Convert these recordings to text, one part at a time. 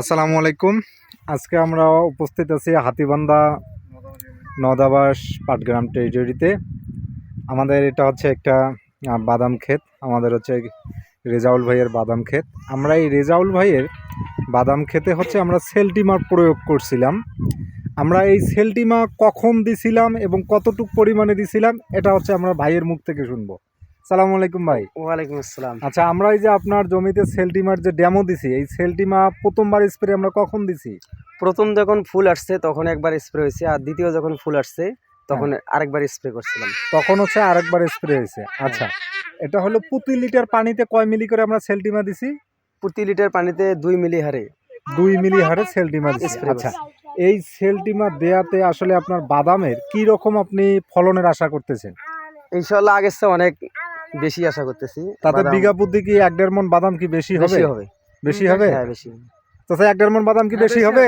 আসসালামু আলাইকুম। আজকে আমরা উপস্থিত আছি হাতিবান্ধা নদাবাস পাটগ্রাম টেরিটরিতে। আমাদের এটা হচ্ছে একটা বাদাম ক্ষেত। আমাদের হচ্ছে রেজাউল ভাইয়ের বাদাম ক্ষেত। আমরা এই রেজাউল ভাইয়ের বাদাম ক্ষেতে হচ্ছে আমরা সেলটিমার প্রয়োগ করছিলাম। আমরা এই সেলটিমা কখন দিছিলাম এবং কতটুক পরিমাণে দিছিলাম, এটা হচ্ছে আমরা ভাইয়ের মুখ থেকে শুনব। সালামু আলাইকুম ভাই। ওয়ালাইকুম আসসালাম। আচ্ছা আমরা এই যে আপনার জমিতে সেলটিমার যে ডেমো দিছি এই সেলটিমা প্রথমবার স্প্রে আমরা কখন দিছি? প্রথম যখন ফুল আসছে তখন একবার স্প্রে হয়েছে আর দ্বিতীয় যখন ফুল আসছে তখন আরেকবার স্প্রে করছিলাম। তখন হচ্ছে আরেকবার স্প্রে হয়েছে। আচ্ছা এটা হলো প্রতি লিটার পানিতে কয় মিলি করে আমরা সেলটিমা দিছি? প্রতি লিটার পানিতে দুই মিলি হারে। দুই মিলি হারে সেলটিমা দিছি। স্প্রে আচ্ছা এই সেলটিমা দেয়াতে আসলে আপনার বাদামের কি রকম আপনি ফলনের আশা করতেছেন? ইনশাল্লাহ আগের অনেক বেশি আশা করতেছি। তাতে বিঘা প্রতি কি এক দেড় মন বাদাম কি বেশি হবে বেশি হবে? বেশি হবে? হ্যাঁ বেশি। এক দেড় মন বাদাম কি বেশি হবে?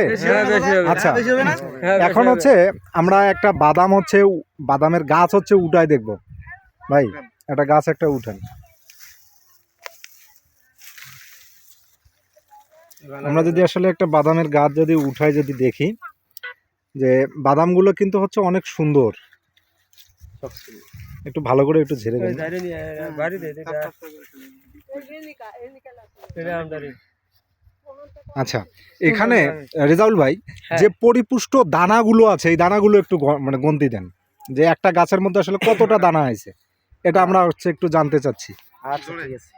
আচ্ছা এখন হচ্ছে আমরা একটা বাদাম হচ্ছে বাদামের গাছ হচ্ছে উঠায় দেখব। ভাই একটা গাছ একটা উঠান। আমরা যদি আসলে একটা বাদামের গাছ যদি উঠায় যদি দেখি যে বাদামগুলো কিন্তু হচ্ছে অনেক সুন্দর। একটু ভালো করে একটু ঝেড়ে দেন। আচ্ছা এখানে রেজাউল ভাই হ্যাঁ। যে পরিপুষ্ট দানাগুলো আছে এই দানাগুলো একটু গ- মানে গন্তি দেন। যে একটা গাছের মধ্যে আসলে কতটা দানা আছে এটা আমরা হচ্ছে একটু জানতে চাচ্ছি। আচ্ছা ঠিক আছে।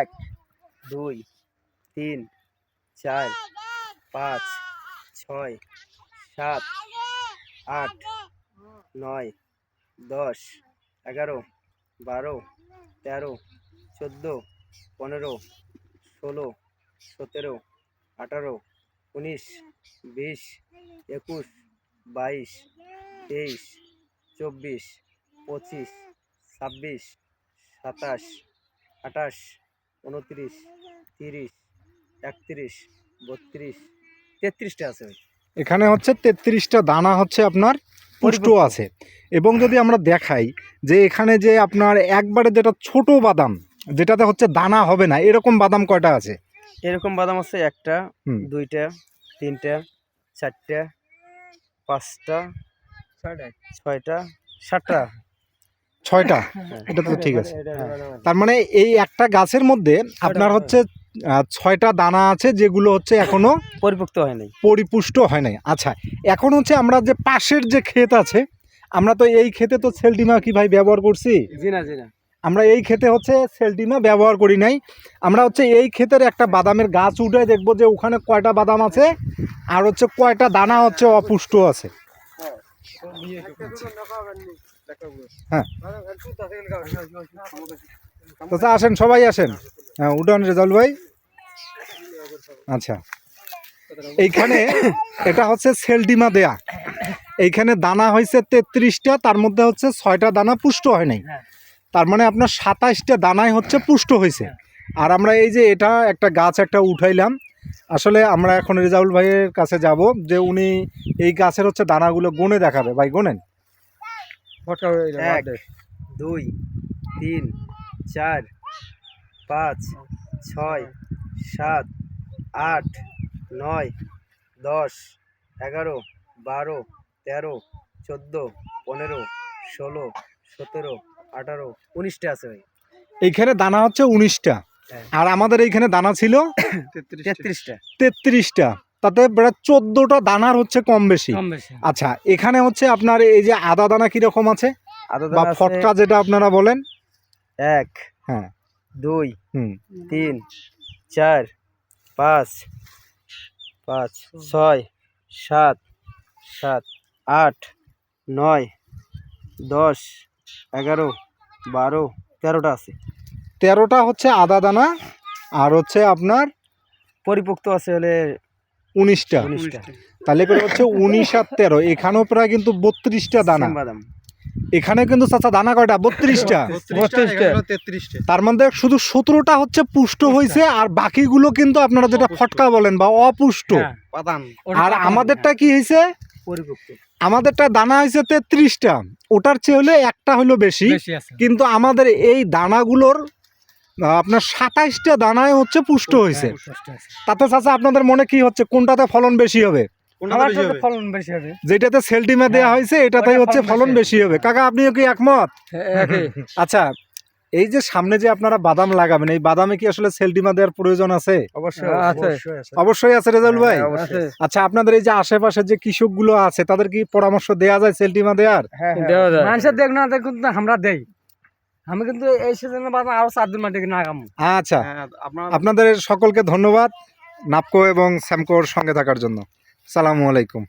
এক দুই তিন চার পাঁচ ছয় সাত আট নয় দশ এগারো, বারো, তেরো, চোদ্দ, পনেরো, ষোলো, সতেরো, আঠারো, উনিশ, বিশ, একুশ, বাইশ, তেইশ, চব্বিশ, পঁচিশ, ছাব্বিশ, সাতাশ, আঠাশ, উনত্রিশ, তিরিশ, একত্রিশ, বত্রিশ, তেত্রিশটা আছে এখানে হচ্ছে তেত্রিশটা দানা হচ্ছে আপনার পুষ্ট আছে। এবং যদি আমরা দেখাই যে এখানে যে আপনার একবারে যেটা ছোট বাদাম যেটাতে হচ্ছে দানা হবে না এরকম বাদাম কয়টা আছে? এরকম বাদাম আছে একটা দুইটা তিনটা চারটা পাঁচটা ছয়টা সাতটা। ছয়টা? এটা তো ঠিক আছে। তার মানে এই একটা গাছের মধ্যে আপনার হচ্ছে ছয়টা দানা আছে যেগুলো হচ্ছে এখনও পরিপুক্ত হয় নাই। পরিপুষ্ট হয় নাই। আচ্ছা এখন হচ্ছে আমরা যে পাশের যে ক্ষেত আছে আমরা তো এই ক্ষেতে তো সেলটিমা কি ভাই ব্যবহার করছি? জি না জি না। আমরা এই ক্ষেতে হচ্ছে সেলটিমা ব্যবহার করি নাই। আমরা হচ্ছে এই ক্ষেতের একটা বাদামের গাছ উঠে দেখব যে ওখানে কয়টা বাদাম আছে আর হচ্ছে কয়টা দানা হচ্ছে অপুষ্ট আছে। হ্যাঁ। আসেন সবাই আসেন। হ্যাঁ উঠান রেজাউল ভাই। আচ্ছা। এইখানে এটা হচ্ছে সেলডিমা দেয়া। এইখানে দানা হয়েছে তেত্রিশটা তার মধ্যে হচ্ছে ছয়টা দানা পুষ্ট হয় নাই। তার মানে আপনার সাতাইশটা দানায় হচ্ছে পুষ্ট হয়েছে। আর আমরা এই যে এটা একটা গাছ একটা উঠাইলাম। আসলে আমরা এখন রেজাউল ভাইয়ের কাছে যাব যে উনি এই গাছের হচ্ছে দানাগুলো গুনে দেখাবে। ভাই গোনেন। এক দুই তিন চার পাঁচ ছয় সাত আট নয় দশ এগারো বারো তেরো চোদ্দ পনেরো ষোলো সতেরো আঠারো উনিশটা আছে ভাই। এইখানে দানা হচ্ছে উনিশটা। হ্যাঁ। আর আমাদের এইখানে দানা ছিল তেত্রিশটা। তেত্রিশটা। তাতে প্রায় চোদ্দোটা দানার হচ্ছে কম বেশি। আচ্ছা এখানে হচ্ছে আপনার এই যে আদা দানা কীরকম আছে? আদা বা দানা ফটকা যেটা আপনারা বলেন। এক হ্যাঁ। দুই হুম। তিন চার পাঁচ পাঁচ ছয় সাত সাত আট নয় দশ এগারো বারো তেরোটা আছে। তেরোটা হচ্ছে আদা দানা আর হচ্ছে আপনার পরিপুক্ত আছে হলে উনিশটা। তাহলে করে হচ্ছে উনিশ আর তেরো। এখানেও প্রায় কিন্তু বত্রিশটা দানা। বাদাম। এখানে কিন্তু চাচা দানা কয়টা? বত্রিশটা। তার মধ্যে শুধু সতেরোটা হচ্ছে পুষ্ট হয়েছে আর বাকিগুলো কিন্তু আপনারা যেটা ফটকা বলেন বা অপুষ্ট। আর আমাদেরটা কি হয়েছে আমাদেরটা দানা হয়েছে তেত্রিশটা। ওটার চেয়ে হলে একটা হলো বেশি। কিন্তু আমাদের এই দানাগুলোর আপনার সাতাইশটা দানায় হচ্ছে পুষ্ট হয়েছে। হ্যাঁ, তাতে চাচা আপনাদের মনে কি হচ্ছে? কোনটাতে ফলন বেশি হবে? আমার ফলন বেশি হবে। যেটাতে সেলটিমে দেওয়া হ্যাঁ, হয়েছে এটাতেই হচ্ছে ফলন বেশি হবে। কাকা আপনিও কি একমত? আচ্ছা এই যে সামনে যে আপনারা বাদাম লাগাবেন এই বাদামে কি আসলে সেলটিমা দেওয়ার প্রয়োজন আছে? অবশ্যই আছে। অবশ্যই আছে। রেজাল ভাই? হ্যাঁ, আচ্ছা আপনাদের এই যে আশেপাশে যে কৃষকগুলো আছে তাদের কি পরামর্শ দেওয়া যায় সেলটিমা দেওয়ার? হ্যাঁ হ্যাঁ। দেওয়া যায়। মানুষের দেখ না দেখুন আমরা দেই। আমি কিন্তু এই সিজনে বাদ আরও চার দিন মাটি না আচ্ছা হ্যাঁ, আপনাদের সকলকে ধন্যবাদ নাপকো এবং স্যামকোর সঙ্গে থাকার জন্য। সালামু আলাইকুম।